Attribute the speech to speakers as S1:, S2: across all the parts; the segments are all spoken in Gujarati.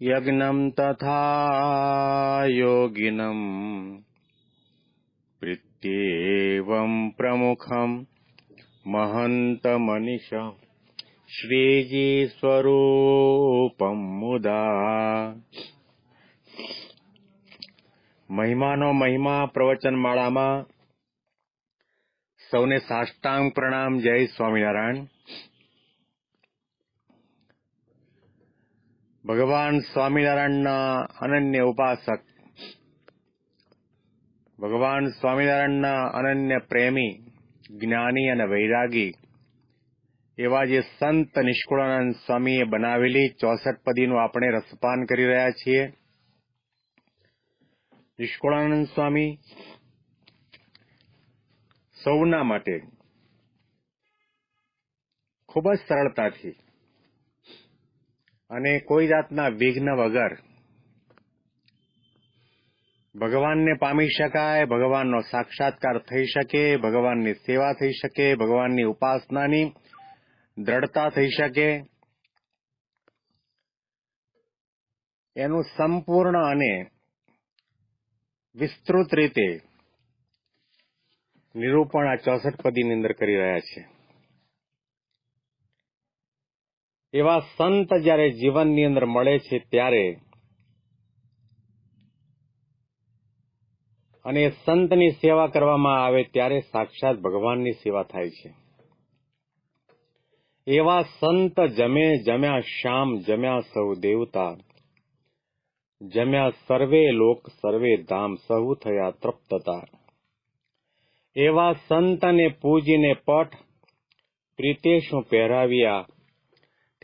S1: यज्ञम् तथा योगिनम् प्रीत्येवम् प्रमुखम् महन्तमनिष श्रीजी સ્વરૂપમ મુદા મહિમાનો મહિમા પ્રવચન માળામાં સૌને સાષ્ટાંગ પ્રણામ જય સ્વામિનારાયણ ભગવાન સ્વામિનારાયણના અનન્ય ઉપાસક, ભગવાન સ્વામિનારાયણના અનન્ય પ્રેમી, જ્ઞાની અને વૈરાગી, એવા જે સંત નિષ્કુળાનંદ સ્વામીએ બનાવેલી ચોસઠ પદીનું આપણે રસપાન કરી રહ્યા છીએ. નિષ્કુળાનંદ સ્વામી, સૌના માટે ખૂબ જ સરળતાથી અને કોઈ જાતના વિઘ્ન વગર ભગવાનને પામી શકાય, ભગવાનનો સાક્ષાત્કાર થઈ શકે, ભગવાનની સેવા થઈ શકે, ભગવાનની ઉપાસનાની દ્રઢતા થઈ શકે. એનું સંપૂર્ણ અને વિસ્તૃત રીતે નિરૂપણ આ ચોસઠ પદીની અંદર કરી રહ્યા છે. એવા સંત જ્યારે જીવનની અંદર મળે છે ત્યારે અને સંતની સેવા કરવામાં આવે ત્યારે સાક્ષાત ભગવાનની સેવા થાય છે. એવા સંત જમે જમ્યા શ્યામ, જમ્યા સૌ દેવતા, જમ્યા સર્વે લોક, સર્વે ધામ સહુ થયા તૃપ્તતા. એવા સંતને પૂજીને પટ પ્રીતે શું પહેરાવ્યા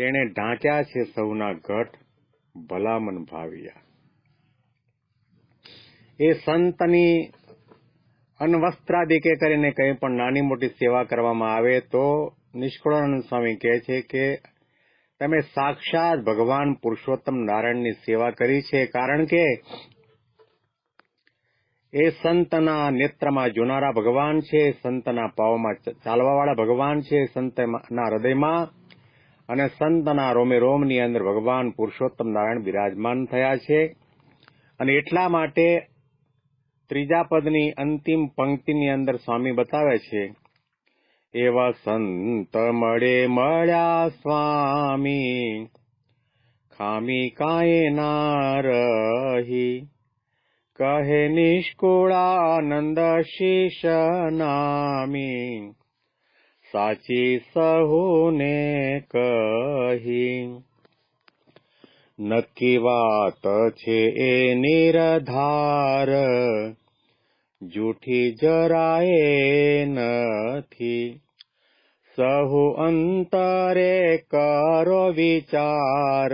S1: તેણે ઢાંક્યા છે સૌના ઘટ, ભલામણ ભાવ્યા. એ સંતની અનવસ્ત્રાદિકે કરીને કંઈ પણ નાની મોટી સેવા કરવામાં આવે તો નિષ્કુળાનંદ સ્વામી કહે છે કે, તમે સાક્ષાત ભગવાન પુરુષોત્તમ નારાયણની સેવા કરી છે કારણ કે એ સંતના નેત્રમાં જોનારા ભગવાન છે, સંતના પાવમાં ચાલવાવાળા ભગવાન છે, સંતના હૃદયમાં અને સંતના રોમે રોમની અંદર ભગવાન પુરુષોત્તમ નારાયણ બિરાજમાન થયા છે. અને એટલા માટે ત્રીજા પદની અંતિમ પંક્તિની અંદર સ્વામી બતાવે છે. એવા સંત મળે મળ્યા સ્વામી, ખામી કાંઈ ના રહી. કહે નિષ્કુળાનંદ શીશ નામી. સાચી સહુને કહી. નક્કી વાત છે એ નિરધાર. જૂઠી જરાય નથી. સહુ અંતરે કરો વિચાર.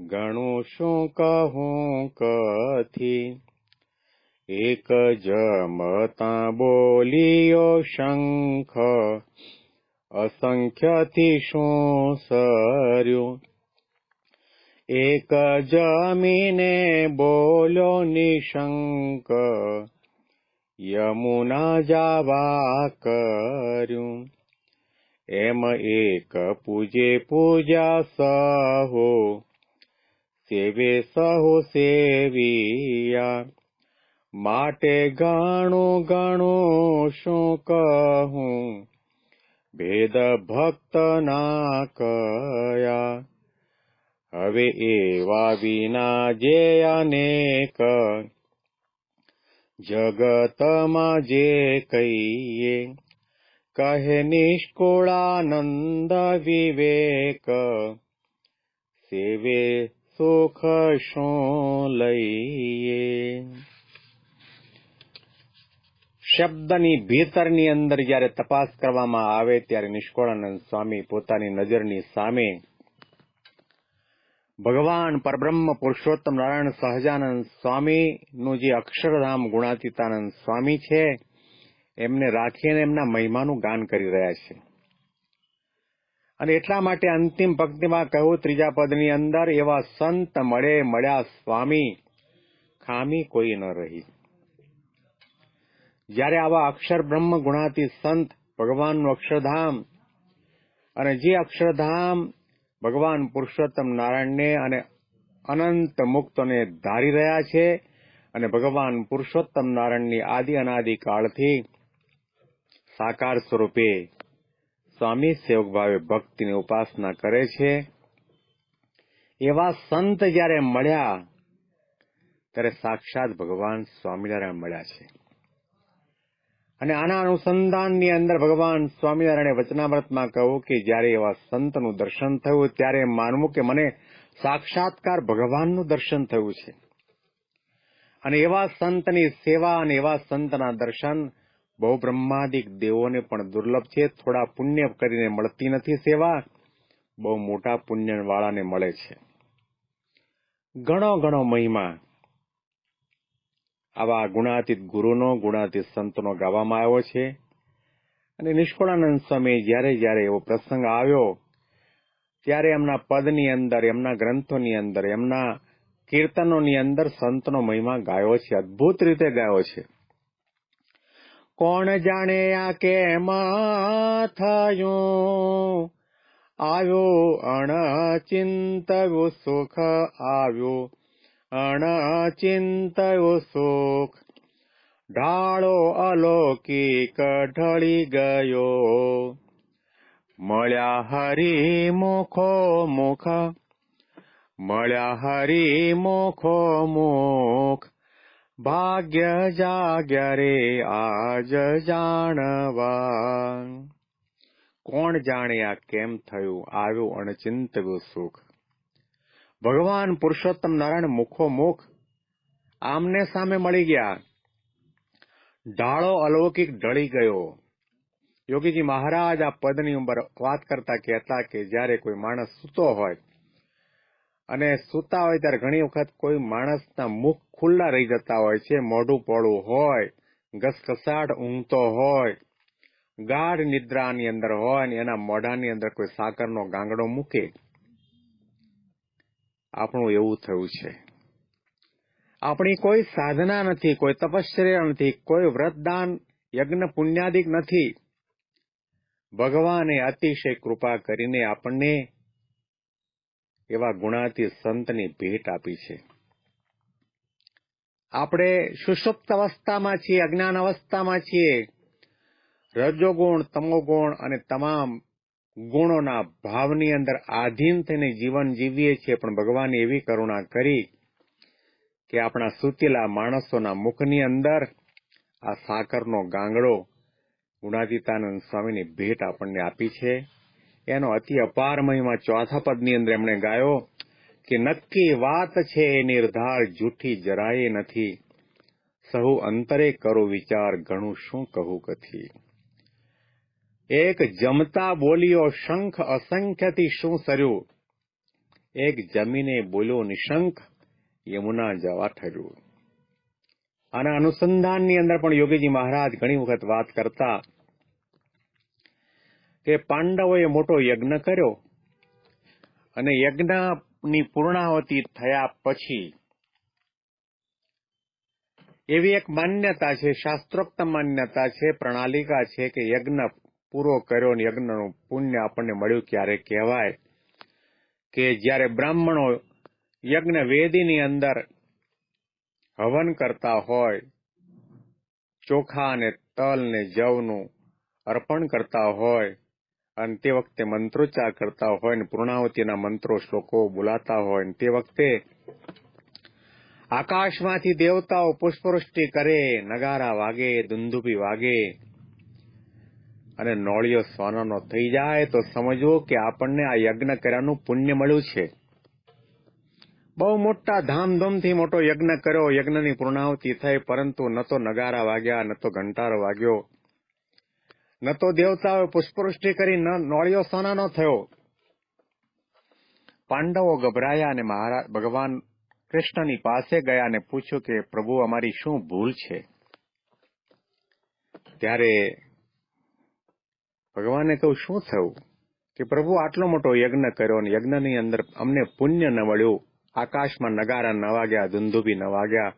S1: ઘણું શું કહું કથી? एक जमता बोलियो शङ्ख असङ्ख्यतिषु तिषु एक जमिने बोलो निशङ्क यमुना जावा एक पूजे पूजा सहो सेवे सहो सेविया। માટે ગાણો ગાણો શું કહું? ભેદ ભક્ત ના કયા? હવે એવા વિના જે અનેક જગતમાં જે કહીએ? કહે નિષ્કુળાનંદ વિવેક, સેવે સુખ શું લઈએ? શબ્દની ભીતરની અંદર જ્યારે તપાસ કરવામાં આવે ત્યારે નિષ્કોળાનંદ સ્વામી પોતાની નજરની સામે ભગવાન પરબ્રહ્મ પુરુષોત્તમ નારાયણ સહજાનંદ સ્વામીનું જે અક્ષરધામ ગુણાતીતાનંદ સ્વામી છે, એમને રાખીને એમના મહિમાનું ગાન કરી રહ્યા છે. અને એટલા માટે અંતિમ પંક્તિમાં કહ્યું ત્રીજા પદની અંદર એવા સંત મળે મળ્યા સ્વામી, ખામી કોઈ ન રહી. જ્યારે આવા અક્ષર બ્રહ્મ ગુણાતી સંત ભગવાનનું અક્ષરધામ અને જે અક્ષરધામ ભગવાન પુરુષોત્તમ નારાયણને અને અનંત મુક્તોને ધારી રહ્યા છે અને ભગવાન પુરુષોત્તમ નારાયણની આદિ અનાદિ કાળથી સાકાર સ્વરૂપે સ્વામી સેવક ભાવે ભક્તિની ઉપાસના કરે છે. એવા સંત જ્યારે મળ્યા, ત્યારે સાક્ષાત ભગવાન સ્વામિનારાયણ મળ્યા છે. અને આના અનુસંધાનની અંદર ભગવાન સ્વામિનારાયણે વચનામૃતમાં કહ્યું કે જ્યારે એવા સંતનું દર્શન થયું, ત્યારે માનવું કે મને સાક્ષાત્કાર ભગવાનનું દર્શન થયું છે. અને એવા સંતની સેવા અને એવા સંતના દર્શન બહુ બ્રહ્માદિક દેવોને પણ દુર્લભ છે. થોડા પુણ્ય કરીને મળતી નથી સેવા, બહુ મોટા પુણ્યવાળાને મળે છે. ઘણો ઘણો મહિમા આવા ગુણાતીત ગુરુનો, ગુણાતીત સંતનો ગાવામાં આવ્યો છે. અને નિષ્ફળાનંદ સ્વામી જ્યારે જ્યારે એવો પ્રસંગ આવ્યો, ત્યારે એમના પદની અંદર, એમના ગ્રંથોની અંદર, એમના કીર્તનોની અંદર સંતનો મહિમા ગાયો છે, અદભુત રીતે ગાયો છે. કોણ જાણે આ કેમ થયું? આવ્યો અણચિંતવ્યો સુખ આવ્યો. અણચિંતયો સુખ ઢાળો અલૌકિક ઢળી ગયો. મળ્યા હરી મુખો. મુખ મળ્યા હરી મુખો. મુખ ભાગ્ય જાગ્યા રે આજ જાણવા. કોણ જાણે આ કેમ થયું? આવ્યું અણચિંતવ્યું સુખ ભગવાન પુરુષોત્તમ નારાયણ મુખો મુખ આમને સામે મળી ગયા. ઢાળો અલૌકિક ઢળી ગયો. યોગીજી મહારાજ આ પદની ઉપર વાત કરતા કહેતા કે જ્યારે કોઈ માણસ સૂતો હોય અને સૂતા હોય ત્યારે ઘણી વખત કોઈ માણસના મુખ ખુલ્લા રહી જતા હોય છે, મોઢું પોળું હોય, ઘસઘસાટ ઊંઘતો હોય, ગાઢ નિદ્રાની અંદર હોય ને એના મોઢાની અંદર કોઈ સાકરનો ગાંગડો મૂકે. આપણું એવું થયું છે. આપણી કોઈ સાધના નથી, કોઈ તપશ્ચર્યા નથી, કોઈ વ્રતદાન, યજ્ઞ, પુણ્યાદિક નથી. ભગવાને અતિશય કૃપા કરીને આપણને એવા ગુણાતી સંતની ભેટ આપી છે. આપણે સુષુપ્ત અવસ્થામાં છીએ, અજ્ઞાન અવસ્થામાં છીએ. રજોગુણ, તમોગુણ અને તમામ ગુણોના ભાવની અંદર આધીન થઈને જીવન જીવીએ છીએ, પણ ભગવાને એવી કરુણા કરી કે આપણા સૂતેલા માણસોના મુખની અંદર આ સાકરનો ગાંગડો ગુણાતીતાનંદ સ્વામીની ભેટ આપણને આપી છે. એનો અતિ અપાર મહિમા ચોથા પદની અંદર એમણે ગાયો કે નક્કી વાત છે એ નિર્ધાર જૂઠી જરાય નથી. સહુ અંતરે કરો વિચાર, ઘણું શું કહું કથી? એક જમતા બોલ્યો, શંખ અસંખ્યથી શું સર્યું? એક જમીને બોલ્યો, નિશંખ. યમુના જવા ઠર્યું આના અનુસંધાનની અંદર પણ યોગીજી મહારાજ ઘણી વખત વાત કરતા કે પાંડવોએ મોટો યજ્ઞ કર્યો અને યજ્ઞની પૂર્ણાવતી થયા પછી એવી એક માન્યતા છે, શાસ્ત્રોક્ત માન્યતા છે, પ્રણાલિકા છે કે યજ્ઞ પૂરો કર્યો અને યજ્ઞનું પુણ્ય આપણને મળ્યું ક્યારે કહેવાય કે જ્યારે બ્રાહ્મણો યજ્ઞ વેદીની અંદર હવન કરતા હોય, ચોખા અને તલ ને જવનું અર્પણ કરતા હોય અને તે વખતે મંત્રોચ્ચાર કરતા હોય ને પૂર્ણાવતીના મંત્રો શ્લોકો બોલાતા હોય ને તે વખતે આકાશમાંથી દેવતાઓ પુષ્પવૃષ્ટિ કરે, નગારા વાગે દુંદુભી વાગે. અને નોળિયો સોનાનો થઈ જાય તો સમજવો કે આપણને આ યજ્ઞ કર્યાનું પુણ્ય મળ્યું છે. બહુ મોટા ધામધૂમથી મોટો યજ્ઞ કર્યો. યજ્ઞની પૂર્ણાહુતિ થઈ, પરંતુ ન તો નગારા વાગ્યા, ન તો ઘંટારો વાગ્યો. ન તો દેવતાઓએ પુષ્પવૃષ્ટિ કરી, ન નોળિયો સોનાનો થયો. પાંડવો ગભરાયા અને મહારાજ ભગવાન કૃષ્ણની પાસે ગયા અને પૂછ્યું કે પ્રભુ, અમારી શું ભૂલ છે? ત્યારે ભગવાને કહ્યું, શું થયું કે પ્રભુ આટલો મોટો યજ્ઞ કર્યો અને યજ્ઞની અંદર અમને પુણ્ય ન મળ્યું? આકાશમાં નગારા ન વાગ્યા ધુંધુબી ન વાગ્યા.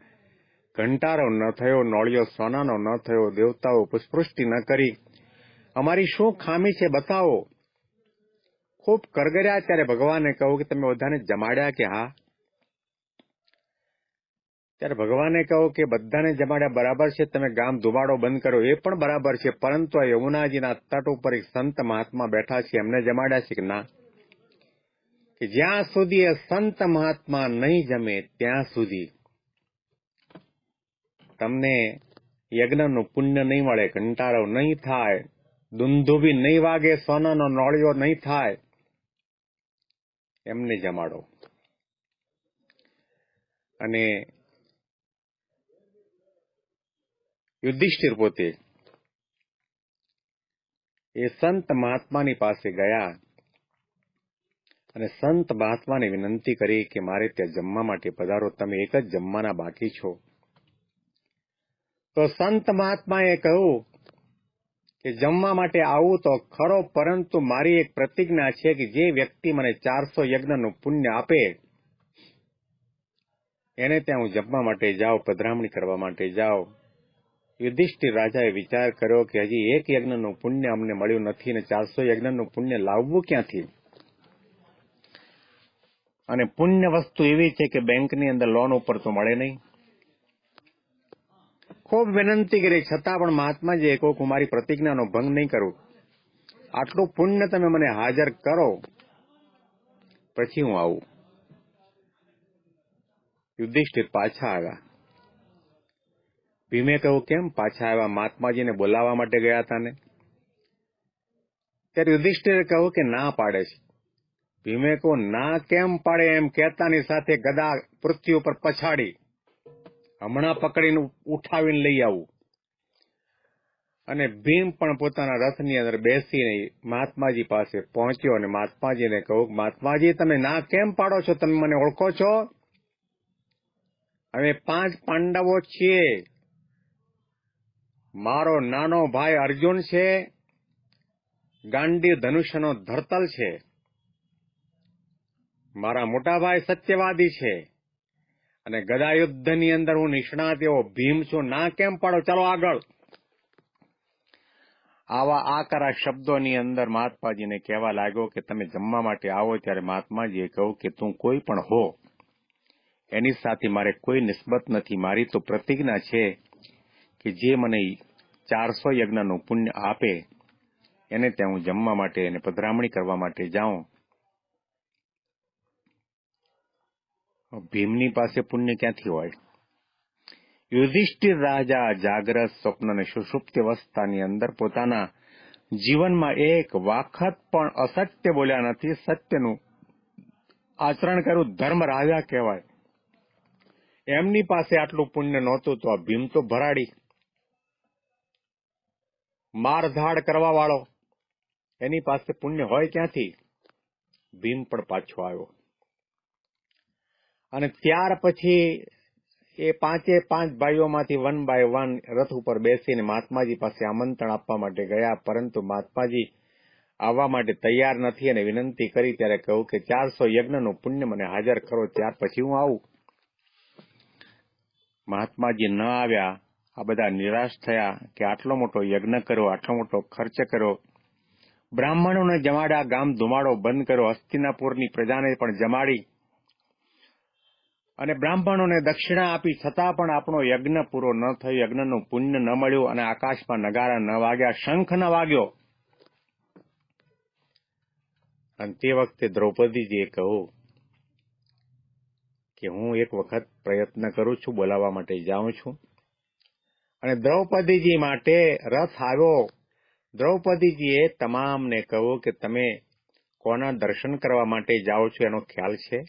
S1: ઘંટારો ન થયો, નોળિયો સોનાનો ન થયો, દેવતાઓ પુષ્પૃષ્ટિ ન કરી. અમારી શું ખામી છે બતાવો. ખૂબ કરગર્યા ત્યારે ભગવાને કહ્યું કે તમે બધાને જમાડ્યા કે હા ત્યારે ભગવાને કહો કે બધાને જમાડ્યા બરાબર છે, તમે ગામ ધુમાડો બંધ કરો, એ પણ બરાબર છે, પરંતુ આ યમુનાજીના તટ ઉપર એક સંત મહાત્મા બેઠા છે, એમને જમાડ્યા છે કે ના? કે જ્યાં સુધી એ સંત મહાત્મા નહીં જમે, ત્યાં સુધી તમને યજ્ઞનું પુણ્ય નહીં મળે, કંટાળો નહીં થાય દુંદુભી નહીં વાગે, સોનાનો નોળિયો નહીં થાય, એમને જમાડો. અને યુધિષ્ઠિર પોતે એ સંત મહાત્માની પાસે ગયા અને સંત મહાત્માને વિનંતી કરી કે મારે ત્યાં જમવા માટે પધારો, તમે એક જ જમવાના બાકી છો. તો સંત મહાત્માએ કહ્યું કે જમવા માટે આવું તો ખરો, પરંતુ મારી એક પ્રતિજ્ઞા છે કે જે વ્યક્તિ મને ચારસો યજ્ઞનું પુણ્ય આપે, એને ત્યાં હું જમવા માટે જાઉં, પધરામણી કરવા માટે જાઉં. યુધિષ્ઠિર રાજાએ વિચાર કર્યો કે હજી એક યજ્ઞનું પુણ્ય અમને મળ્યું નથી અને ચારસો યજ્ઞનું પુણ્ય લાવવું ક્યાંથી? અને પુણ્ય વસ્તુ એવી છે કે બેંકની અંદર લોન ઉપર તો મળે નહીં. ખૂબ વિનંતી કરી, છતાં પણ મહાત્માજીએ કહ્યું કે હું મારી પ્રતિજ્ઞાનો ભંગ નહીં કરું આટલું પુણ્ય તમે મને હાજર કરો, પછી હું આવું. યુધિષ્ઠિર પાછા આવ્યા. ભીમે કહ્યું, કેમ પાછા આવ્યા? મહાત્માજીને બોલાવવા માટે ગયા હતા ને? ત્યારે યુધિષ્ઠિરે કહ્યું કે ના પાડે છે. ભીમે કહું ના કેમ પાડે? એમ કહેતાની સાથે ગદા પૃથ્વી ઉપર પછાડી હમણાં પકડીને ઉઠાવીને લઈ આવું. અને ભીમ પણ પોતાના રથની અંદર બેસીને મહાત્માજી પાસે પહોંચ્યો અને મહાત્માજીને કહું મહાત્માજી, તમે ના કેમ પાડો છો? તમે મને ઓળખો છો? અમે પાંચ પાંડવો છીએ. મારો નાનો ભાઈ અર્જુન છે, ગાંડી ધનુષ્યનો ધરતલ છે. મારા મોટા ભાઈ સત્યવાદી છે. અને ગદા યુદ્ધની અંદર હું નિષ્ણાત એવો ભીમ છું. ના કેમ પાડો? ચાલો આગળ. આવા આકરા શબ્દોની અંદર મહાત્માજીને કહેવા લાગ્યો કે તમે જમવા માટે આવો ત્યારે મહાત્માજીએ કહ્યું કે તું કોઈ પણ હો. એની સાથે મારે કોઈ નિસ્બત નથી. મારી તો પ્રતિજ્ઞા છે કે જે મને ચારસો યજ્ઞનું પુણ્ય આપે, એને ત્યાં હું જમવા માટે અને પધરામણી કરવા માટે જાઉં. ભીમની પાસે પુણ્ય ક્યાંથી હોય? યુધિષ્ઠિર રાજા જાગ્રત સ્વપ્ન અને સુષુપ્ત અવસ્થાની અંદર પોતાના જીવનમાં એક વખત પણ અસત્ય બોલ્યા નથી, સત્યનું આચરણ કર્યું ધર્મ રાજા કહેવાય. એમની પાસે આટલું પુણ્ય નહોતું, તો આ ભીમ તો ભરાડી. મારધાડ કરવા વાળો એની પાસે પુણ્ય હોય ક્યાંથી? ભીમ પણ પાછો આવ્યો. અને ત્યાર પછી એ પાંચે પાંચ ભાઈઓમાંથી વન બાય વન રથ ઉપર બેસીને મહાત્માજી પાસે આમંત્રણ આપવા માટે ગયા, પરંતુ મહાત્માજી આવવા માટે તૈયાર નથી અને વિનંતી કરી ત્યારે કહ્યું કે ચારસો યજ્ઞનું પુણ્ય મને હાજર કરો, ત્યાર પછી હું આવું. મહાત્માજી ન આવ્યા. આ બધા નિરાશ થયા કે આટલો મોટો યજ્ઞ કર્યો આટલો મોટો ખર્ચ કર્યો બ્રાહ્મણોને જમાડ્યા ગામ ધુમાડો બંધ કર્યો હસ્તિનાપુરની પ્રજાને પણ જમાડી અને બ્રાહ્મણોને દક્ષિણા આપી, છતાં પણ આપણો યજ્ઞ પૂરો ન થયો, યજ્ઞનું પુણ્ય ન મળ્યું અને આકાશમાં નગારા ન વાગ્યા, શંખ ન વાગ્યો. અને તે વખતે દ્રૌપદીજીએ કહ્યું કે હું એક વખત પ્રયત્ન કરું છું, બોલાવવા માટે જાઉં છું. અને દ્રૌપદીજી માટે રથ આવ્યો. દ્રૌપદીજીએ તમામને કહ્યું કે તમે કોના દર્શન કરવા માટે જાઓ છો એનો ખ્યાલ છે?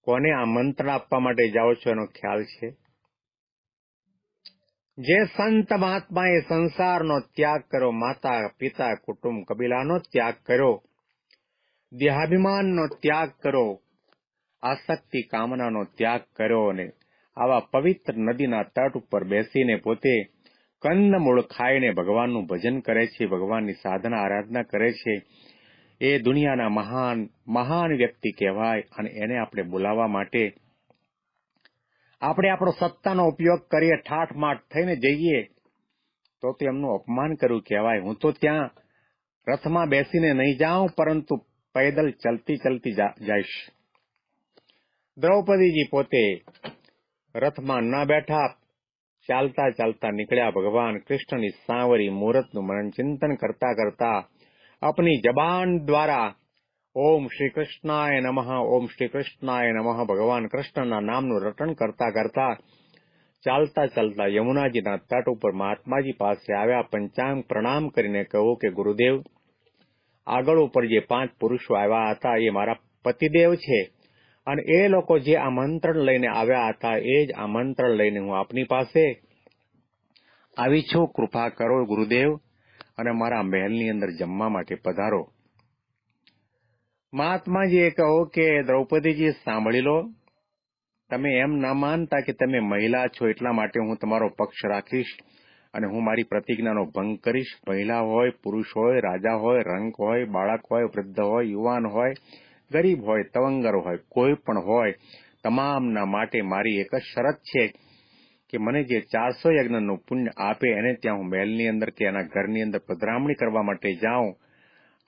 S1: કોને આમંત્રણ આપવા માટે જાઓ છો એનો ખ્યાલ છે? જે સંત મહાત્માએ સંસારનો ત્યાગ કર્યો, માતા, પિતા, કુટુંબ, કબીલાનો ત્યાગ કર્યો, દેહાભિમાનનો ત્યાગ કરો આસક્તિ, કામનાનો ત્યાગ કર્યો અને આવા પવિત્ર નદીના તટ ઉપર બેસીને પોતે કંદમૂળ ખાઈને ભગવાનનું ભજન કરે છે, ભગવાનની સાધના, આરાધના કરે છે. એ દુનિયાના મહાન મહાન વ્યક્તિ કહેવાય અને એને આપણે બોલાવવા માટે આપણે આપણો સત્તાનો ઉપયોગ કરીએ, ઠાઠમાઠ થઈને જઈએ, તો તો એમનું અપમાન કર્યું કહેવાય. હું તો ત્યાં રથમાં બેસીને નહીં જાઉં, પરંતુ પૈદલ ચલતી ચલતી જઈશ. દ્રૌપદીજી પોતે રથમાં ન બેઠા ચાલતા ચાલતા નીકળ્યા ભગવાન કૃષ્ણની સાંવરી મુહૂર્તનું મરણ ચિંતન કરતા કરતા આપની જબાન દ્વારા ઓમ શ્રી કૃષ્ણાય નમઃ, ઓમ શ્રી કૃષ્ણાય નમઃ. ભગવાન કૃષ્ણના નામનું રટણ કરતા કરતા ચાલતા ચાલતા યમુનાજીના તટ ઉપર મહાત્માજી પાસે આવ્યા, પંચાંગ પ્રણામ કરીને કહ્યું કે ગુરુદેવ, આગળ ઉપર જે પાંચ પુરુષો આવ્યા હતા એ મારા પતિદેવ છે. અને એ લોકો જે આમંત્રણ લઈને આવ્યા હતા, એ જ આમંત્રણ લઈને હું આપની પાસે આવી છું. કૃપા કરો ગુરુદેવ અને મારા મહેલની અંદર જમવા માટે પધારો. મહાત્માજીએ કહો કે, દ્રૌપદીજી, સાંભળી લો. તમે એમ ના માનતા કે તમે મહિલા છો, એટલા માટે હું તમારો પક્ષ રાખીશ અને હું મારી પ્રતિજ્ઞાનો ભંગ કરીશ. મહિલા હોય, પુરુષ હોય, રાજા હોય રંક હોય, બાળક હોય, વૃદ્ધ હોય, યુવાન હોય ગરીબ હોય, તવંગર હોય, કોઈ પણ હોય, તમામના માટે મારી એક જ શરત છે કે મને જે ચારસો યજ્ઞનું પુણ્ય આપે એને ત્યાં હું મહેલની અંદર કે એના ઘરની અંદર પધરામણી કરવા માટે જાઉં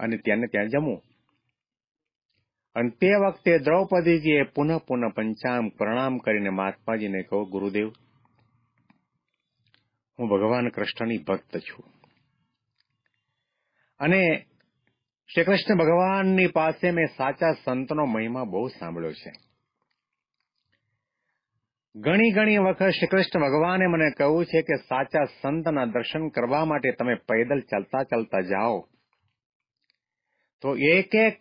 S1: અને ત્યાંને ત્યાં જમું. અને તે વખતે દ્રૌપદીજીએ પુનઃ પુનઃ પંચામ પ્રણામ કરીને મહાત્માજીને કહું ગુરુદેવ, હું ભગવાન કૃષ્ણની ભક્ત છું. અને શ્રી કૃષ્ણ ભગવાનની પાસે મેં સાચા સંતનો મહિમા બહુ સાંભળ્યો છે. ઘણી ઘણી વખત શ્રી કૃષ્ણ ભગવાને મને કહ્યું છે કે સાચા સંતના દર્શન કરવા માટે તમે પૈદલ ચાલતા ચાલતા જાઓ. તો એક એક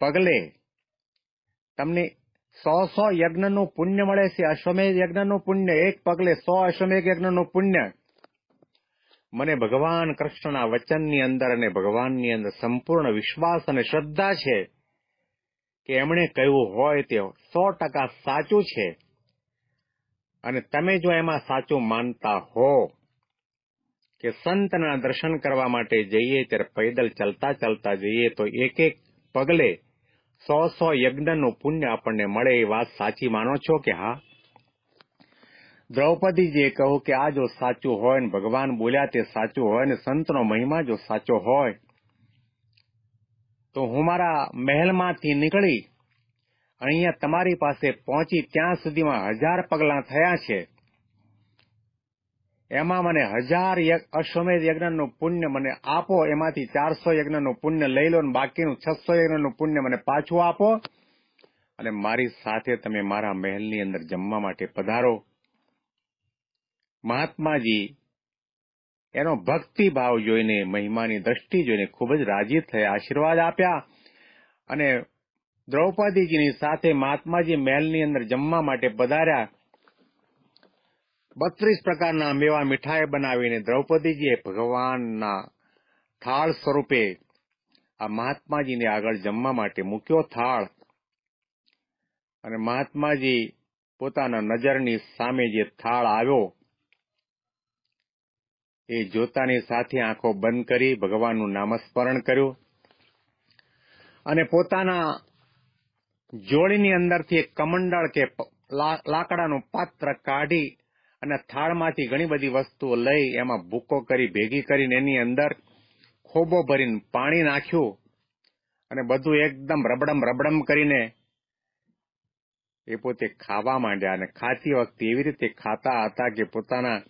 S1: પગલે તમને સો સો યજ્ઞનું પુણ્ય મળે છે, અશ્વમેધ યજ્ઞનું પુણ્ય, એક પગલે સો અશ્વમેધ યજ્ઞનું પુણ્ય. મને ભગવાન કૃષ્ણના વચનની અંદર અને ભગવાનની અંદર સંપૂર્ણ વિશ્વાસ અને શ્રદ્ધા છે કે એમણે કહ્યું હોય તે સો ટકા સાચું છે. અને તમે જો એમાં સાચું માનતા હો કે સંતના દર્શન કરવા માટે જઈએ ત્યારે પૈદલ ચલતા ચાલતા જઈએ તો એક એક પગલે સો સો યજ્ઞનું પુણ્ય આપણને મળે એ વાત સાચી માનો છો કે હા? દ્રૌપદીજીએ કહ્યું કે આ જો સાચું હોય ને ભગવાન બોલ્યા તે સાચું હોય ને સંતનો મહિમા જો સાચો હોય, તો હું મારા મહેલમાંથી નીકળી અહીંયા તમારી પાસે પહોંચી ત્યાં સુધીમાં હજાર પગલાં થયા છે. એમાં મને હજાર અશ્વમેધ યજ્ઞનું પુણ્ય મને આપો, એમાંથી ચારસો યજ્ઞનું પુણ્ય લઈ લો અને બાકીનું છસો યજ્ઞનું પુણ્ય મને પાછું આપો અને મારી સાથે તમે મારા મહેલની અંદર જમવા માટે પધારો. મહાત્માજી, એનો ભક્તિ ભાવ જોઈને, મહિમાની દ્રષ્ટિ જોઈને ખૂબ જ રાજી થયા, આશીર્વાદ આપ્યા અને દ્રૌપદીજીની સાથે મહાત્માજી મહેલની અંદર જમવા માટે પધાર્યા. બત્રીસ પ્રકારના મેવા મીઠાઈ બનાવીને દ્રૌપદીજીએ ભગવાનના થાળ સ્વરૂપે આ મહાત્માજીને આગળ જમવા માટે મૂક્યો થાળ અને મહાત્માજી પોતાના નજરની સામે જે થાળ આવ્યો એ જોતાની સાથે આંખો બંધ કરી ભગવાનનું નામસ્મરણ કર્યું અને પોતાના જોડીની અંદરથી એક કમંડળ કે લાકડાનું પાત્ર કાઢી અને થાળમાંથી ઘણી બધી વસ્તુઓ લઈ એમાં ભૂકો કરી, ભેગી કરીને એની અંદર ખોબો ભરીને પાણી નાખ્યું અને બધું એકદમ રબડમ રબડમ કરીને એ પોતે ખાવા માંડ્યા અને ખાતી વખતે એવી રીતે ખાતા હતા કે પોતાના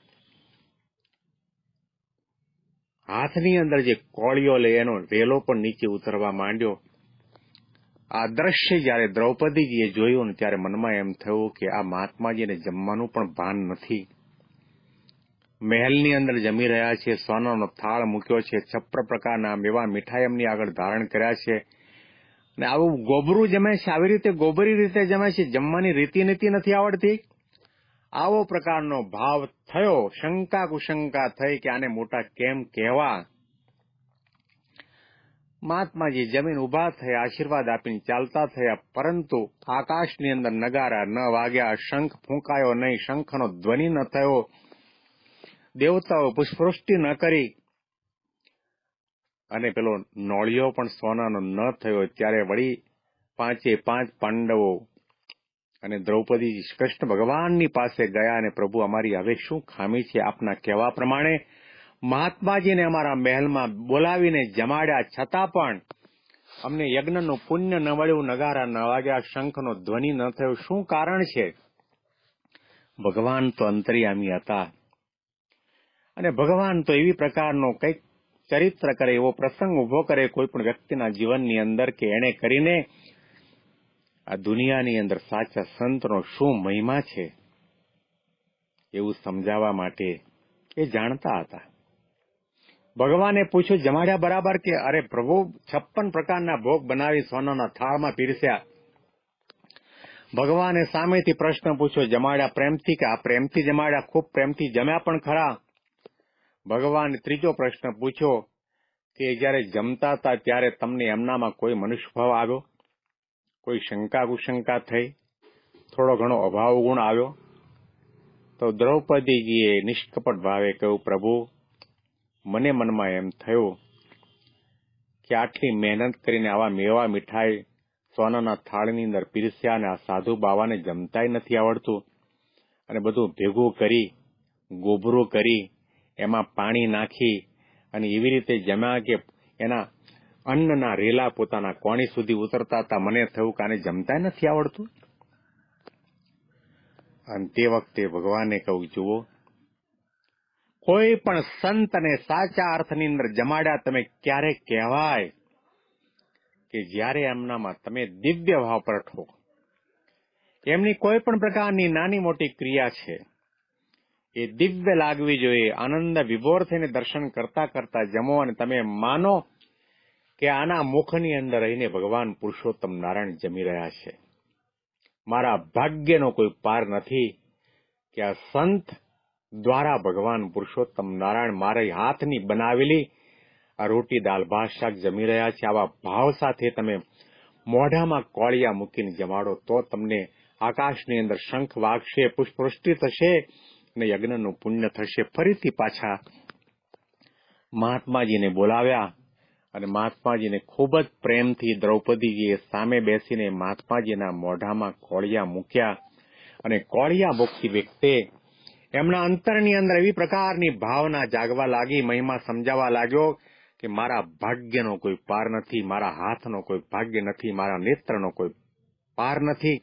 S1: હાથની અંદર જે કોળીઓ લે, એનો રેલો પણ નીચે ઉતરવા માંડ્યો. આ દ્રશ્ય જ્યારે દ્રૌપદીજીએ જોયું ને ત્યારે મનમાં એમ થયું કે આ મહાત્માજીને જમવાનું પણ ભાન નથી. મહેલની અંદર જમી રહ્યા છે, સોનાનો થાળ મૂક્યો છે છપ્ર પ્રકારના મેવા મીઠાઈ એમની આગળ ધારણ કર્યા છે. ને આવું ગોબરું જમે છે, આવી રીતે ગોબરી રીતે જમે છે, જમવાની રીતિ નીતિ નથી આવડતી. આવો પ્રકારનો ભાવ થયો શંકા કુશંકા થઈ કે આને મોટા કેમ કહેવા? મહાત્માજી જમીન ઊભા થયા, આશીર્વાદ આપીને ચાલતા થયા, પરંતુ આકાશની અંદર નગારા ન વાગ્યા, શંખ ફૂંકાયો નહીં, શંખનો ધ્વનિ ન થયો. દેવતાઓ પુષ્પવૃષ્ટિ ન કરી. અને પેલો નોળિયો પણ સોનાનો ન થયો. ત્યારે વળી પાંચે પાંચ પાંડવો અને દ્રૌપદીજી કૃષ્ણ ભગવાનની પાસે ગયા અને પ્રભુ અમારી હવે શું ખામી છે આપના કહેવા પ્રમાણે મહાત્માજીને અમારા મહેલમાં બોલાવીને જમાડ્યા. છતાં પણ અમને યજ્ઞનું પુણ્ય ન મળ્યું નગારા ન વાગ્યા શંખનો ધ્વનિ ન થયો. શું કારણ છે? ભગવાન તો અંતર્યામી હતા. અને ભગવાન તો એવી પ્રકારનો કંઈક ચરિત્ર કરે, એવો પ્રસંગ ઊભો કરે કોઈ પણ વ્યક્તિના જીવનની અંદર કે એને કરીને આ દુનિયાની અંદર સાચા સંતનો શું મહિમા છે એવું સમજાવવા માટે એ જાણતા હતા. ભગવાને પૂછ્યું, જમાડ્યા બરાબર કે? અરે પ્રભુ, છપ્પન પ્રકારના ભોગ બનાવી સોનાના થાળમાં પીરસ્યા. ભગવાને સામેથી પ્રશ્ન પૂછ્યો, જમાડ્યા પ્રેમથી કે આ પ્રેમથી જમાડ્યા? ખૂબ પ્રેમથી જમ્યા પણ ખરા? ભગવાને ત્રીજો પ્રશ્ન પૂછ્યો કે જયારે જમતા હતા ત્યારે તમને એમનામાં કોઈ મનુષ્યભાવ આવ્યો? કોઈ શંકા કુશંકા થઈ, થોડો ઘણો અભાવ ગુણ આવ્યો, તો દ્રૌપદીજીએ નિષ્કપટ ભાવે કહ્યું, પ્રભુ, મને મનમાં એમ થયું કે આટલી મહેનત કરીને આવા મેવા મીઠાઈ સોનાના થાળની અંદર પીરસ્યા અને આ સાધુ બાવાને જમતાય નથી આવડતું. અને બધું ભેગું કરી ગોભરું કરી, એમાં પાણી નાખી અને એવી રીતે જમ્યા કે એના અન્નના રેલા પોતાના કોણી સુધી ઉતરતા હતા. મને થયું કે આને જમતા નથી આવડતું. અને તે વખતે ભગવાને કહ્યું, જુઓ, કોઈ પણ સંતને સાચા અર્થની અંદર જમાડ્યા તમે ક્યારે કહેવાય કે જ્યારે એમનામાં તમે દિવ્ય ભાવ પ્રઠો એમની કોઈ પણ પ્રકારની નાની મોટી ક્રિયા છે, એ દિવ્ય લાગવી જોઈએ, આનંદ વિભોર થઈને દર્શન કરતા કરતા જમો અને તમે માનો કે આના મુખની અંદર રહીને ભગવાન પુરુષોત્તમ નારાયણ જમી રહ્યા છે. મારા ભાગ્યનો કોઈ પાર નથી કે આ સંત દ્વારા ભગવાન પુરુષોત્તમ નારાયણ મારા હાથની બનાવેલી આ રોટી દાલ ભાત શાક જમી રહ્યા છે. આવા ભાવ સાથે તમે મોઢામાં કોળિયા મૂકીને જમાડો તો તમને આકાશની અંદર શંખ વાગશે, પુષ્પવૃષ્ટિ થશે અને યજ્ઞનું પુણ્ય થશે. ફરીથી પાછા મહાત્માજીને બોલાવ્યા. અને મહાત્માજીને ખૂબ જ પ્રેમથી દ્રૌપદીજીએ સામે બેસીને મહાત્માજીના મોઢામાં કોળિયા મૂક્યા અને કોળિયા મૂકતી વ્યક્તિ એમના અંતરની અંદર એવી પ્રકારની ભાવના જાગવા લાગી, મહિમા સમજાવવા લાગ્યો કે મારા ભાગ્યનો કોઈ પાર નથી, મારા હાથનો કોઈ ભાગ્ય નથી, મારા નેત્રનો કોઈ પાર નથી,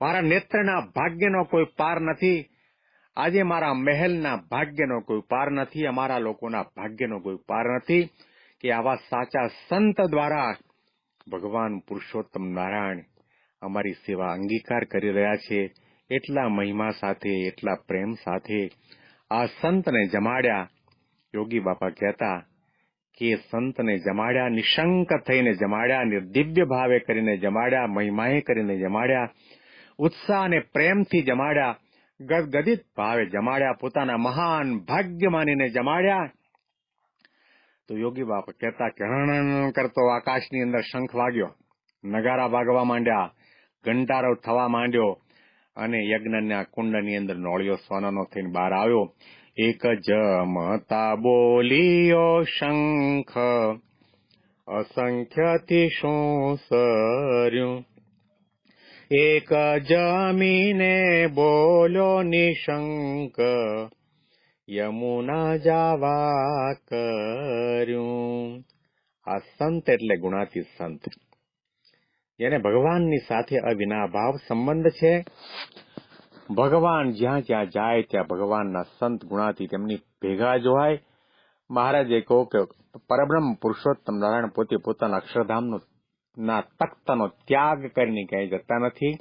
S1: મારા નેત્રના ભાગ્યનો કોઈ પાર નથી, આજે મારા મહેલના ભાગ્યનો કોઈ પાર નથી, અમારા લોકોના ભાગ્યનો કોઈ પાર નથી કે આવા સાચા સંત દ્વારા ભગવાન પુરુષોત્તમ નારાયણ અમારી સેવા અંગીકાર કરી રહ્યા છે, એટલા મહિમા સાથે, એટલા પ્રેમ સાથે આ સંતને જમાડ્યા. યોગી બાપા કહેતા કે સંતને જમાડ્યા, નિશંક થઈને જમાડ્યા, નિર્દિવ્ય ભાવે કરીને જમાડ્યા, મહિમાએ કરીને જમાડ્યા, ઉત્સાહ અને પ્રેમથી જમાડ્યા, ગદગદિત ભાવે જમાડ્યા, પોતાના મહાન ભાગ્ય માનીને જમાડ્યા. તો યોગી બાપા કહેતા કે, હણ કરતો આકાશની અંદર શંખ વાગ્યો. નગારા વાગવા માંડ્યા. ઘંટારો થવા માંડ્યો અને યજ્ઞના કુંડની અંદર નોળિયો સોનાનો થઈને બહાર આવ્યો. એક જમતા બોલિયો શંખ. અસંખ્યથી શું સર્યું. એક જમીને બોલ્યો નિશંક. યમુના જાવા કર્યું. આ સંત એટલે ગુણાતી સંત. જેને ભગવાનની સાથે અવિનાભાવ સંબંધ છે. ભગવાન જ્યાં જ્યાં જાય ત્યાં ભગવાનના સંત ગુણાતી તેમની ભેગા જોવાય મહારાજે કહો કે પરબ્રહ્મ પુરુષોત્તમ નારાયણ પોતે પોતાના અક્ષરધામનો ના તખ્તનો ત્યાગ કરીને ક્યાંય જતા નથી.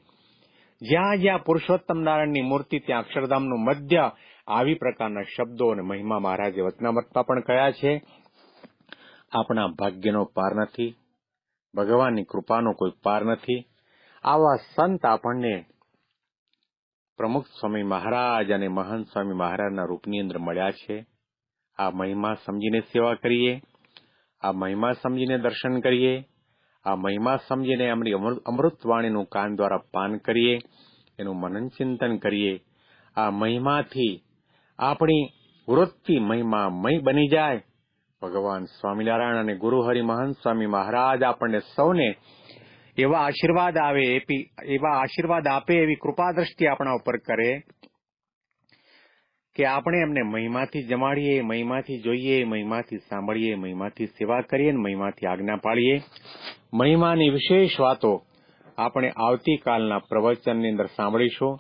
S1: જ્યાં જ્યાં પુરુષોત્તમ નારાયણની મૂર્તિ ત્યાં અક્ષરધામનું મધ્ય આવી પ્રકારના શબ્દો અને મહિમા મહારાજે વચનામતમાં પણ કયા છે? આપણા ભાગ્યનો પાર નથી. ભગવાનની કૃપાનો કોઈ પાર નથી. આવા સંત આપણને પ્રમુખ સ્વામી મહારાજ અને મહાન સ્વામી મહારાજના રૂપની અંદર મળ્યા છે. આ મહિમા સમજીને સેવા કરીએ. આ મહિમા સમજીને દર્શન કરીએ. આ મહિમા સમજીને એમની અમૃ- અમૃતવાણીનું કાન દ્વારા પાન કરીએ. એનું મનન ચિંતન કરીએ. આ મહિમાથી આપણી વૃત્તિ મહિમામય બની જાય. ભગવાન સ્વામિનારાયણ અને ગુરુ હરિ મહંત સ્વામી મહારાજ આપણને સૌને એવા આશીર્વાદ આવે એપી, એવા આશીર્વાદ આપે એવી કૃપા દ્રષ્ટિ આપણા ઉપર કરે કે આપણે એમને મહિમાથી જમાડીએ, મહિમાથી જોઈએ, મહિમાથી સાંભળીએ, મહિમાથી સેવા કરીએ અને મહિમાથી આજ્ઞા પાડીએ મહિમાની વિશેષ વાતો આપણે આવતીકાલના પ્રવચનની અંદર સાંભળીશું.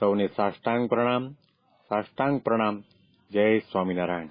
S1: સૌને સાષ્ટાંગ પ્રણામ. સાષ્ટાંગ પ્રણામ. જય સ્વામિનારાયણ.